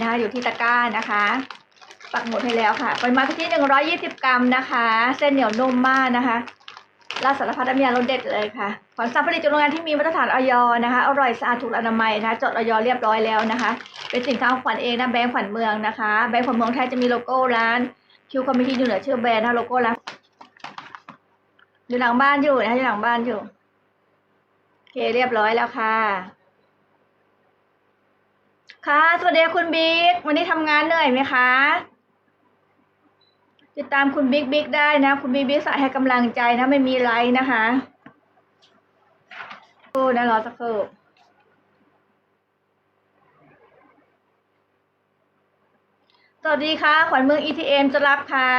นะคะอยู่ที่ตะกร้านะคะปักหมุดให้แล้วค่ะปริมาณที่120กรัมนะคะ เส้นเหนียวนุ่มมากนะคะราสารพัดน้ำยารสเด็ดเลยค่ะขอนสั่งผลิตจากโรงงานที่มีมาตรฐานออยนะคะอร่อยสะอาดถูกอนามัยนะะจดออยเรียบร้อยแล้วนะคะ เป็นสินค้าของขวัญเองนะแบรนด์ขวัญเมืองนะคะแบรนด์ขวัญเมืองไทยจะมีโลโก้ร้านคิวคอมมิชอยู่เหนือชื่อแบรนด์นะโลโก้ร้านอยู่หลังบ้านอยู่นะคะอยู่หลังบ้านอยู่โอเคเรียบร้อยแล้วค่ะ ค่ะ สวัสดีคุณบิ๊ก วันนี้ทำงานเหนื่อยไหมคะ ติดตามคุณบิ๊กบิ๊กได้นะ คุณบิ๊กบิ๊กสายให้กำลังใจนะไม่มีไลค์นะคะโอ้นะรอสักครู่สวัสดีค่ะ ขวัญเมือง ETM จะรับค่ะ